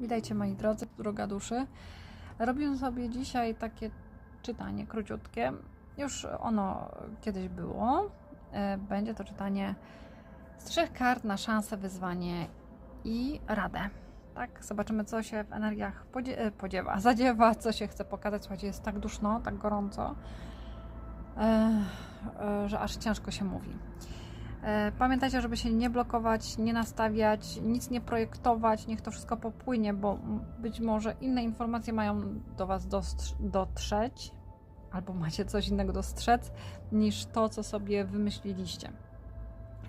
Witajcie moi drodzy, droga duszy. Robię sobie dzisiaj takie czytanie króciutkie. Już ono kiedyś było. E, Będzie to czytanie z trzech kart na szansę, wyzwanie i radę. Tak, zobaczymy, co się w energiach podzie- e, podziewa, zadziewa, co się chce pokazać. Słuchajcie, jest tak duszno, tak gorąco, e, że aż ciężko się mówi. E, Pamiętajcie, żeby się nie blokować, nie nastawiać, nic nie projektować, niech to wszystko popłynie, bo być może inne informacje mają do Was dotrzeć, albo macie coś innego dostrzec, niż to, co sobie wymyśliliście.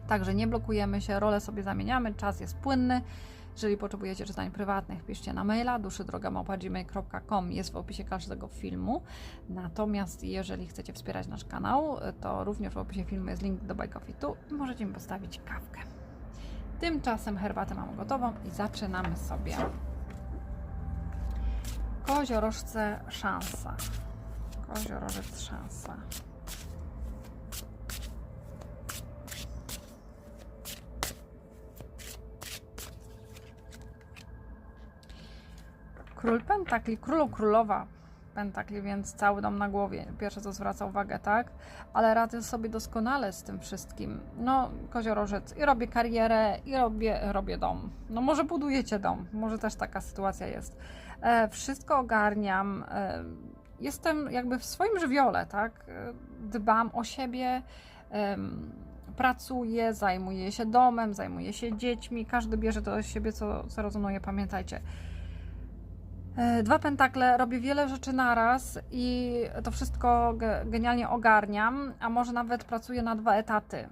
Także nie blokujemy się, role sobie zamieniamy, czas jest płynny. Jeżeli potrzebujecie czytań prywatnych, piszcie na maila duszydrogamałpa.gmail.com jest w opisie każdego filmu. Natomiast jeżeli chcecie wspierać nasz kanał, to również w opisie filmu jest link do Buy Coffee Tu i możecie mi postawić kawkę. Tymczasem herbatę mam gotową i zaczynamy sobie. Koziorożce szansa. Koziorożec szansa. Król Pentakli, królu królowa Pentakli, więc cały dom na głowie. Pierwsze co zwraca uwagę, tak? Ale radzę sobie doskonale z tym wszystkim. No, koziorożec, i robię karierę, i robię, robię dom. No, może budujecie dom, może też taka sytuacja jest. E, wszystko ogarniam. E, jestem jakby w swoim żywiole, tak? E, dbam o siebie. em, pracuję, zajmuję się domem, zajmuję się dziećmi. Każdy bierze to do siebie, co, co rezonuje. Pamiętajcie. E, Dwa pentakle, robię wiele rzeczy naraz i to wszystko ge- genialnie ogarniam, a może nawet pracuję na dwa etaty.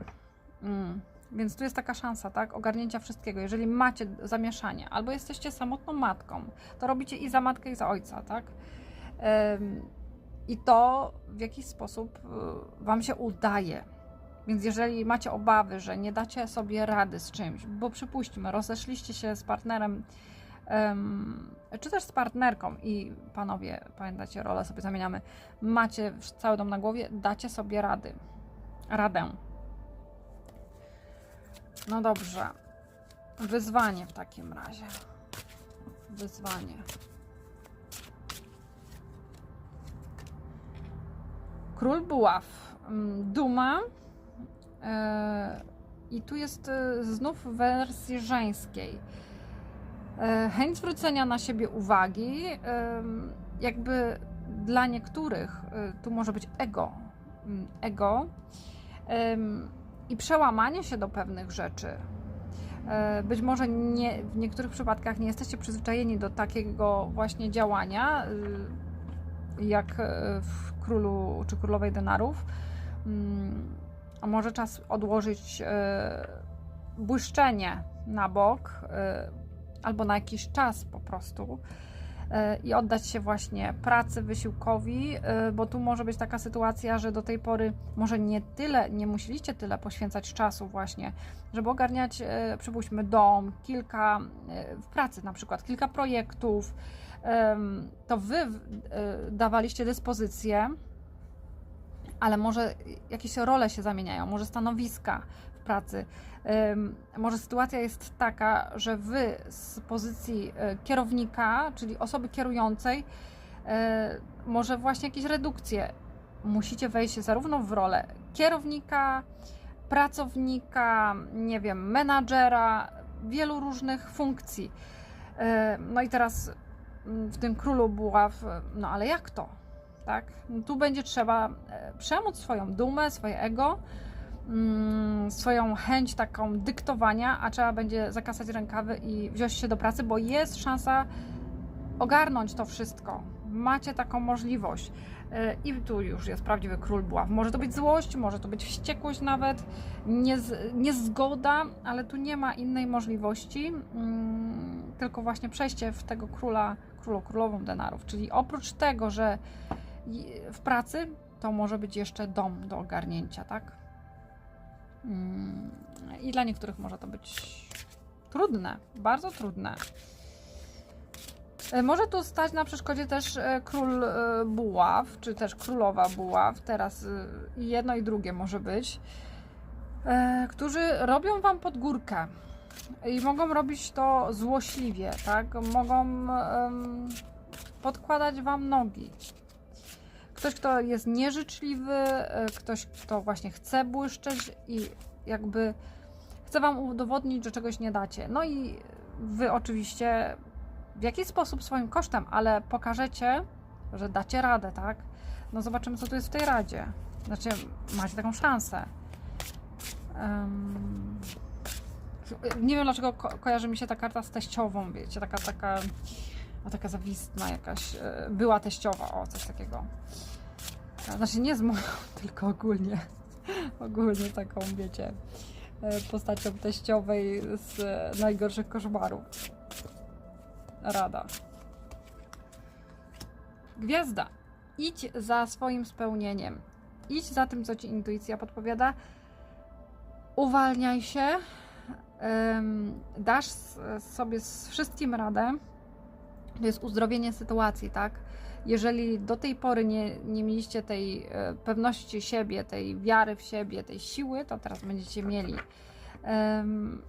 Mm. Więc tu jest taka szansa, tak? Ogarnięcia wszystkiego. Jeżeli macie zamieszanie, albo jesteście samotną matką, to robicie i za matkę, i za ojca, tak? I to w jakiś sposób y, Wam się udaje. Więc jeżeli macie obawy, że nie dacie sobie rady z czymś, bo przypuśćmy, rozeszliście się z partnerem Em, czy też z partnerką i panowie, pamiętacie, rolę sobie zamieniamy, macie cały dom na głowie, dacie sobie rady. Radę. No dobrze. Wyzwanie w takim razie. Wyzwanie. Król Buław. Mm, Duma. E, I tu jest e, znów w wersji żeńskiej. E, chęć zwrócenia na siebie uwagi, jakby dla niektórych e, tu może być ego, mm, ego i przełamanie się do pewnych rzeczy. E, Być może nie, w niektórych przypadkach nie jesteście przyzwyczajeni do takiego właśnie działania, y, jak w królu czy królowej denarów. Mm, A może czas odłożyć błyszczenie na bok, albo na jakiś czas po prostu e, i oddać się właśnie pracy, wysiłkowi, e, bo tu może być taka sytuacja, że do tej pory może nie tyle, nie musieliście tyle poświęcać czasu właśnie, żeby ogarniać, e, przypuśćmy, dom, kilka w pracy na przykład, kilka projektów, to wy dawaliście dyspozycję, ale może jakieś role się zamieniają, może stanowiska pracy. Może sytuacja jest taka, że wy z pozycji e, kierownika, czyli osoby kierującej, e, może właśnie jakieś redukcje. Musicie wejść zarówno w rolę kierownika, pracownika, nie wiem, menadżera, wielu różnych funkcji. E, No i teraz mm, w tym królu buław, no ale jak to? Tak? No tu będzie trzeba przemóc swoją dumę, swoje ego, swoją chęć taką dyktowania, a trzeba będzie zakasać rękawy i wziąć się do pracy, bo jest szansa ogarnąć to wszystko. Macie taką możliwość. E, I tu już jest prawdziwy król buław. Może to być złość, może to być wściekłość nawet, niez, niezgoda, ale tu nie ma innej możliwości, mm, tylko właśnie przejście w tego króla, królu, królową denarów. Czyli oprócz tego, że w pracy, to może być jeszcze dom do ogarnięcia, tak? Mm, I dla niektórych może to być trudne, bardzo trudne. E, Może tu stać na przeszkodzie też e, król e, buław, czy też królowa buław. Teraz jedno i drugie może być. którzy robią wam pod górkę i mogą robić to złośliwie, tak? Mogą podkładać wam nogi. Ktoś, kto jest nieżyczliwy, e, ktoś, kto właśnie chce błyszczeć i jakby chce wam udowodnić, że czegoś nie dacie. No i wy oczywiście w jakiś sposób swoim kosztem, ale pokażecie, że dacie radę, tak? No zobaczymy, co tu jest w tej radzie. Znaczy, macie taką szansę. Em, nie wiem, dlaczego ko kojarzy mi się ta karta z teściową, wiecie, taka, taka, no, taka zawistna jakaś, e, była teściowa, o, coś takiego. Znaczy, nie z moją, tylko ogólnie, ogólnie taką, wiecie, e, postacią teściowej z e, najgorszych koszmarów. Rada. Gwiazda. Idź za swoim spełnieniem. Idź za tym, co ci intuicja podpowiada. Uwalniaj się. Dasz sobie z wszystkim radę. To jest uzdrowienie sytuacji, tak? Jeżeli do tej pory nie, nie mieliście tej e, pewności siebie, tej wiary w siebie, tej siły, to teraz będziecie mieli. Ym,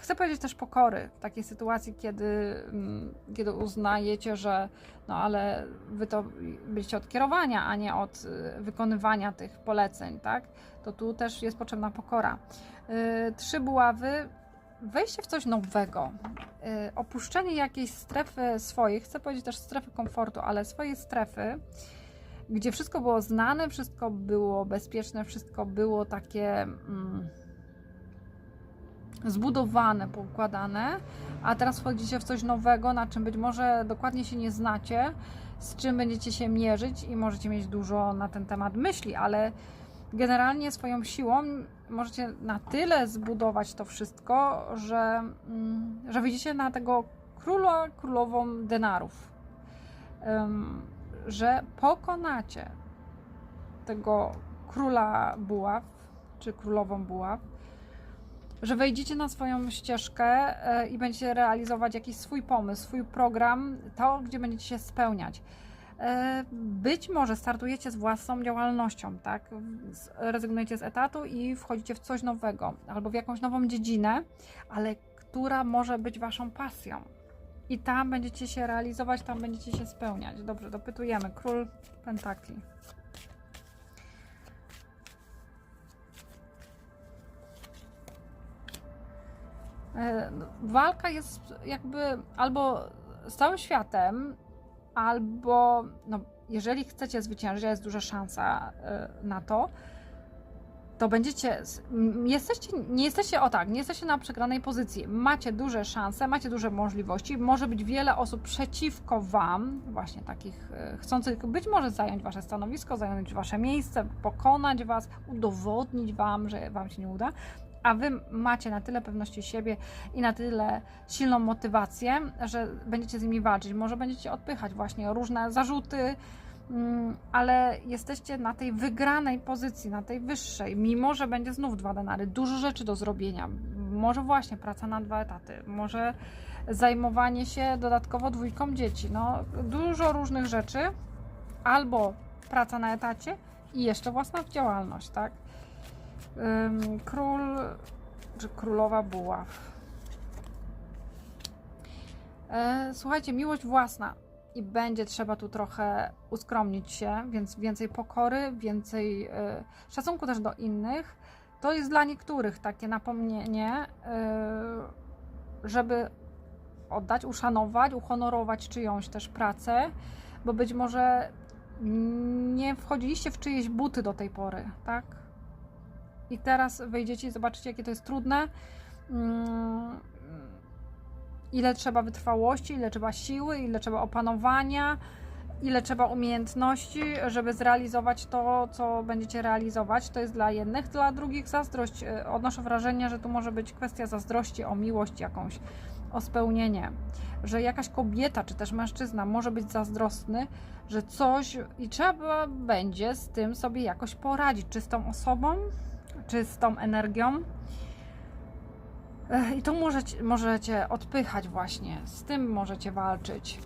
Chcę powiedzieć też pokory w takiej sytuacji, kiedy, mm, kiedy uznajecie, że no ale wy to byliście od kierowania, a nie od y, wykonywania tych poleceń, tak? To tu też jest potrzebna pokora. Y, Trzy buławy, wejście w coś nowego, y, opuszczenie jakiejś strefy swojej, chcę powiedzieć też strefy komfortu, ale swojej strefy, gdzie wszystko było znane, wszystko było bezpieczne, wszystko było takie. Mm, zbudowane, poukładane, a teraz wchodzicie w coś nowego, na czym być może dokładnie się nie znacie, z czym będziecie się mierzyć i możecie mieć dużo na ten temat myśli, ale generalnie swoją siłą możecie na tyle zbudować to wszystko, że, mm, że wyjdziecie na tego króla, królową denarów, że pokonacie tego króla buław, czy królową buław, że wejdziecie na swoją ścieżkę e, i będziecie realizować jakiś swój pomysł, swój program, to, gdzie będziecie się spełniać. E, Być może startujecie z własną działalnością, tak? Rezygnujecie z etatu i wchodzicie w coś nowego albo w jakąś nową dziedzinę, ale która może być waszą pasją. I tam będziecie się realizować, tam będziecie się spełniać. Dobrze, dopytujemy. Król Pentakli. E, no, walka jest jakby albo z całym światem, albo no, jeżeli chcecie zwyciężyć, jest duża szansa e, na to, to będziecie, jesteście, nie jesteście, o tak, nie jesteście na przegranej pozycji, macie duże szanse, macie duże możliwości, może być wiele osób przeciwko Wam, właśnie takich e, chcących być może zająć Wasze stanowisko, zająć Wasze miejsce, pokonać Was, udowodnić Wam, że Wam się nie uda, a Wy macie na tyle pewności siebie i na tyle silną motywację, że będziecie z nimi walczyć. Może będziecie odpychać właśnie różne zarzuty, mm, ale jesteście na tej wygranej pozycji, na tej wyższej, mimo że będzie znów dwa denary. Dużo rzeczy do zrobienia. Może właśnie praca na dwa etaty, może zajmowanie się dodatkowo dwójką dzieci. No, dużo różnych rzeczy, albo praca na etacie i jeszcze własna działalność, tak? Król czy królowa buław. E, Słuchajcie, miłość własna i będzie trzeba tu trochę uskromnić się, więc więcej pokory, więcej e, szacunku też do innych. To jest dla niektórych takie napomnienie, e, żeby oddać, uszanować, uhonorować czyjąś też pracę, bo być może nie wchodziliście w czyjeś buty do tej pory, tak? I teraz wejdziecie i zobaczycie, jakie to jest trudne. Mm, Ile trzeba wytrwałości, ile trzeba siły, ile trzeba opanowania, ile trzeba umiejętności, żeby zrealizować to, co będziecie realizować. To jest dla jednych, dla drugich zazdrość. E, Odnoszę wrażenie, że tu może być kwestia zazdrości o miłość jakąś, o spełnienie. Że jakaś kobieta, czy też mężczyzna może być zazdrosny, że coś i trzeba będzie z tym sobie jakoś poradzić, czy z tą osobą, czy z tą energią. I tu możecie, możecie odpychać właśnie, z tym możecie walczyć.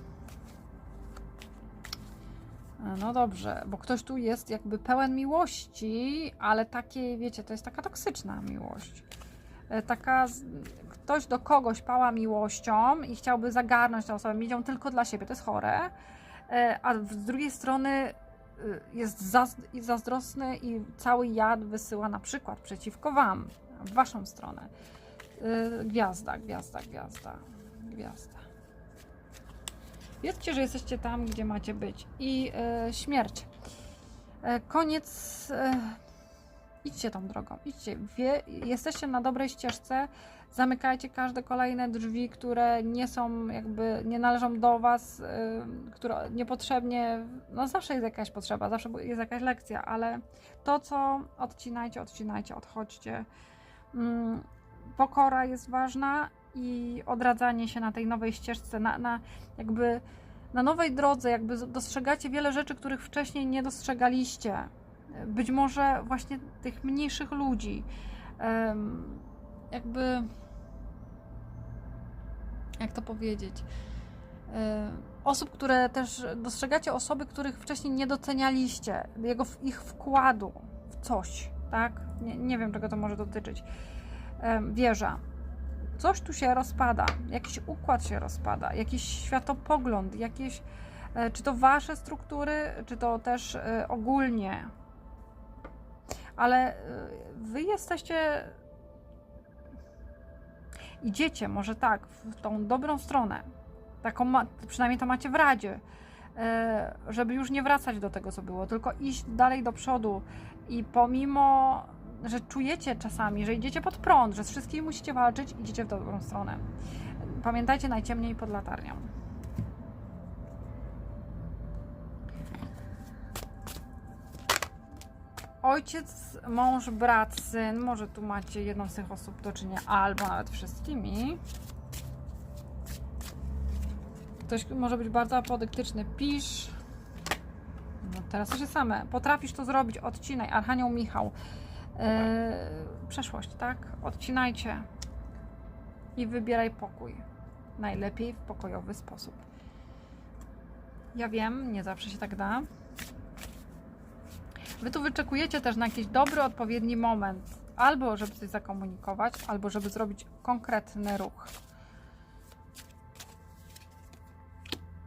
No dobrze, bo ktoś tu jest jakby pełen miłości, ale takiej, wiecie, to jest taka toksyczna miłość. E, Taka, ktoś do kogoś pała miłością i chciałby zagarnąć tę osobę, mieć ją tylko dla siebie, to jest chore. E, A z drugiej strony jest zaz- i zazdrosny i cały jad wysyła na przykład przeciwko Wam, w Waszą stronę. Y, Gwiazda, gwiazda, gwiazda, gwiazda. Wiedzcie, że jesteście tam, gdzie macie być. I e, śmierć. Koniec. Idźcie tą drogą. Idźcie. Wie, jesteście na dobrej ścieżce. Zamykajcie każde kolejne drzwi, które nie są jakby, nie należą do Was, e, które niepotrzebnie, no zawsze jest jakaś potrzeba, zawsze jest jakaś lekcja, ale to, co odcinajcie, odcinajcie, odchodźcie. Mm, pokora jest ważna i odradzanie się na tej nowej ścieżce, na, na jakby na nowej drodze, jakby dostrzegacie wiele rzeczy, których wcześniej nie dostrzegaliście. Być może właśnie tych mniejszych ludzi. Jakby. Jak to powiedzieć? Em, Osób, które też dostrzegacie, osoby, których wcześniej nie docenialiście, jego, ich wkładu w coś, tak? Nie, nie wiem, czego to może dotyczyć. Wieża coś tu się rozpada, jakiś układ się rozpada, jakiś światopogląd, jakieś, e, czy to wasze struktury, czy to też e, ogólnie. Ale e, wy jesteście. Idziecie, może tak, w tą dobrą stronę. Taką ma, przynajmniej to macie w radzie, e, żeby już nie wracać do tego, co było, tylko iść dalej do przodu. I pomimo że czujecie czasami, że idziecie pod prąd, że z wszystkimi musicie walczyć, idziecie w dobrą stronę. Pamiętajcie, najciemniej pod latarnią. Ojciec, mąż, brat, syn, może tu macie jedną z tych osób do czynienia, albo nawet wszystkimi. Ktoś może być bardzo apodyktyczny. Pisz. No teraz to się same. Potrafisz to zrobić, odcinaj. Archanioł Michał. Yy, przeszłość, tak? Odcinajcie i wybieraj pokój. Najlepiej w pokojowy sposób. Ja wiem, nie zawsze się tak da. Wy tu wyczekujecie też na jakiś dobry, odpowiedni moment. Albo żeby coś zakomunikować, albo żeby zrobić konkretny ruch.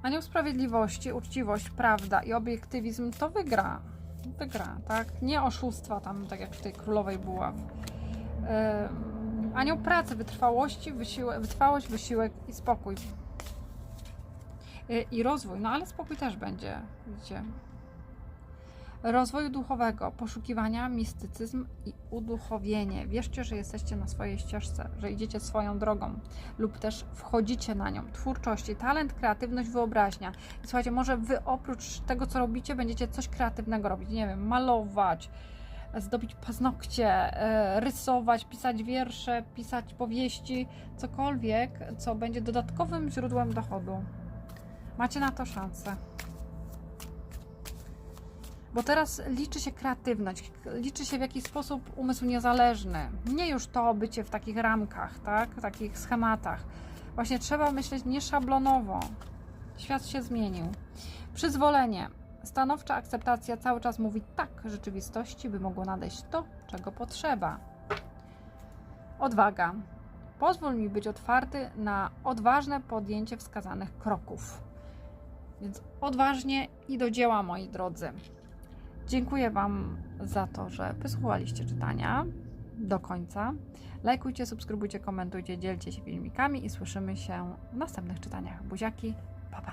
Anioł Sprawiedliwości, uczciwość, prawda i obiektywizm to wygra. Wygra, tak? Nie oszustwa tam, tak jak w tej Królowej Buław. Ym, Anioł pracy, wytrwałości, wysiłek, wytrwałość, wysiłek i spokój. Y, I rozwój, no ale spokój też będzie, widzicie. Rozwoju duchowego, poszukiwania, mistycyzm i uduchowienie. Wierzcie, że jesteście na swojej ścieżce, że idziecie swoją drogą lub też wchodzicie na nią. Twórczości, talent, kreatywność, wyobraźnia. I słuchajcie, może wy oprócz tego, co robicie, będziecie coś kreatywnego robić. Nie wiem, malować, zdobić paznokcie, e, rysować, pisać wiersze, pisać powieści, cokolwiek, co będzie dodatkowym źródłem dochodu. Macie na to szansę. Bo teraz liczy się kreatywność, liczy się w jakiś sposób umysł niezależny. Nie już to bycie w takich ramkach, tak? w takich schematach. Właśnie trzeba myśleć nieszablonowo. Świat się zmienił. Przyzwolenie. Stanowcza akceptacja cały czas mówi tak rzeczywistości, by mogło nadejść to, czego potrzeba. Odwaga. Pozwól mi być otwarty na odważne podjęcie wskazanych kroków. Więc odważnie i do dzieła, moi drodzy. Dziękuję Wam za to, że wysłuchaliście czytania do końca. Lajkujcie, subskrybujcie, komentujcie, dzielcie się filmikami i słyszymy się w następnych czytaniach. Buziaki, pa pa!